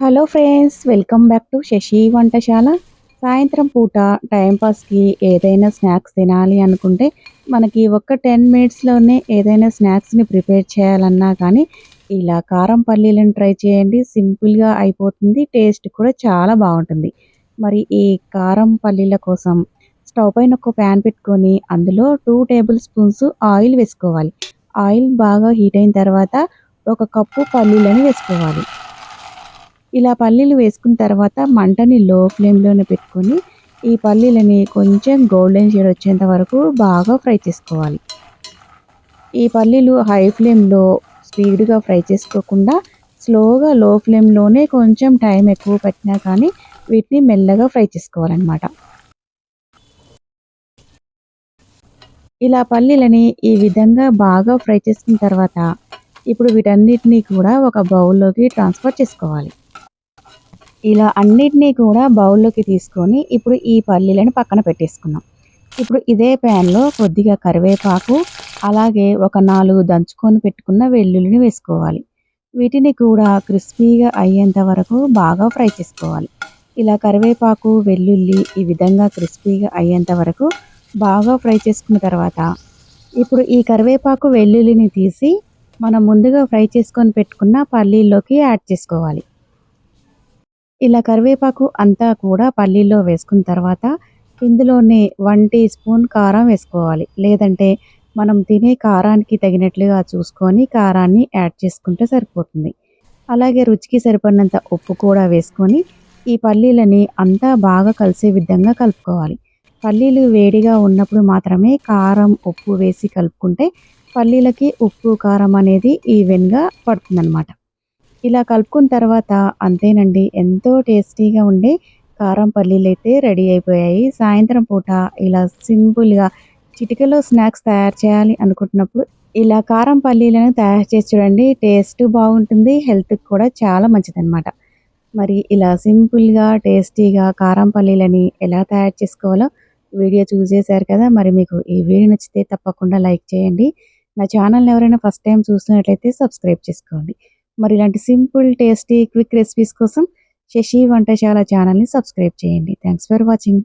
Hello friends welcome back to Sashi వంటశాల. సాయంత్రం పూట టైంపాస్కి ఏదైనా స్నాక్స్ తినాలి అనుకుంటే మనకి ఒక్క టెన్ మినిట్స్లోనే ఏదైనా స్నాక్స్ని ప్రిపేర్ చేయాలన్నా కానీ ఇలా కారం పల్లీలను ట్రై చేయండి. సింపుల్గా అయిపోతుంది టేస్ట్ కూడా చాలా బాగుంటుంది. మరి ఈ కారం పల్లీల కోసం స్టవ్ పైన ఒక ప్యాన్ పెట్టుకొని అందులో టూ టేబుల్ స్పూన్స్ ఆయిల్ వేసుకోవాలి. ఆయిల్ బాగా హీట్ అయిన తర్వాత ఒక కప్పు పల్లీలను వేసుకోవాలి. ఇలా పల్లీలు వేసుకున్న తర్వాత మంటని లో ఫ్లేమ్లోనే పెట్టుకొని ఈ పల్లీలని కొంచెం గోల్డెన్ షేడ్ వచ్చేంత వరకు బాగా ఫ్రై చేసుకోవాలి. ఈ పల్లీలు హై ఫ్లేమ్లో స్పీడ్గా ఫ్రై చేసుకోకుండా స్లోగా లో ఫ్లేమ్లోనే కొంచెం టైం ఎక్కువ పెట్టినా కానీ వీటిని మెల్లగా ఫ్రై చేసుకోవాలన్నమాట. ఇలా పల్లీలని ఈ విధంగా బాగా ఫ్రై చేసుకున్న తర్వాత ఇప్పుడు వీటన్నిటినీ కూడా ఒక బౌల్లోకి ట్రాన్స్ఫర్ చేసుకోవాలి. ఇలా అన్నిటినీ కూడా బౌల్లోకి తీసుకొని ఇప్పుడు ఈ పల్లీలను పక్కన పెట్టేసుకున్నాం. ఇప్పుడు ఇదే ప్యాన్లో కొద్దిగా కరివేపాకు అలాగే ఒక నాలుగు దంచుకొని పెట్టుకున్న వెల్లుల్లిని వేసుకోవాలి. వీటిని కూడా క్రిస్పీగా అయ్యేంత వరకు బాగా ఫ్రై చేసుకోవాలి. ఇలా కరివేపాకు వెల్లుల్లి ఈ విధంగా క్రిస్పీగా అయ్యేంత వరకు బాగా ఫ్రై చేసుకున్న తర్వాత ఇప్పుడు ఈ కరివేపాకు వెల్లుల్లిని తీసి మనం ముందుగా ఫ్రై చేసుకొని పెట్టుకున్న పల్లీల్లోకి యాడ్ చేసుకోవాలి. ఇలా కరివేపాకు అంతా కూడా పల్లీల్లో వేసుకున్న తర్వాత ఇందులోనే వన్ టీ స్పూన్ కారం వేసుకోవాలి. లేదంటే మనం తినే కారానికి తగినట్లుగా చూసుకొని కారాన్ని యాడ్ చేసుకుంటే సరిపోతుంది. అలాగే రుచికి సరిపడినంత ఉప్పు కూడా వేసుకొని ఈ పల్లీలని అంతా బాగా కలిసే విధంగా కలుపుకోవాలి. పల్లీలు వేడిగా ఉన్నప్పుడు మాత్రమే కారం ఉప్పు వేసి కలుపుకుంటే పల్లీలకి ఉప్పు కారం అనేది ఈవెన్గా పడుతుందన్నమాట. ఇలా కలుపుకున్న తర్వాత అంతేనండి ఎంతో టేస్టీగా ఉండే కారం పల్లీలు అయితే రెడీ అయిపోయాయి. సాయంత్రం పూట ఇలా సింపుల్గా చిటికలో స్నాక్స్ తయారు చేయాలి అనుకుంటున్నప్పుడు ఇలా కారం పల్లీలను తయారు చేసి చూడండి టేస్ట్ బాగుంటుంది హెల్త్కి కూడా చాలా మంచిదన్నమాట. మరి ఇలా సింపుల్గా టేస్టీగా కారం పల్లీలని ఎలా తయారు చేసుకోవాలో వీడియో చూసేశారు కదా మరి మీకు ఈ వీడియో నచ్చితే తప్పకుండా లైక్ చేయండి. నా ఛానల్ని ఎవరైనా ఫస్ట్ టైం చూస్తున్నట్లయితే సబ్స్క్రైబ్ చేసుకోండి. మరి ఇలాంటి సింపుల్ టేస్టీ క్విక్ రెసిపీస్ కోసం శశి వంటశాల ఛానల్ని సబ్స్క్రైబ్ చేయండి. Thanks for watching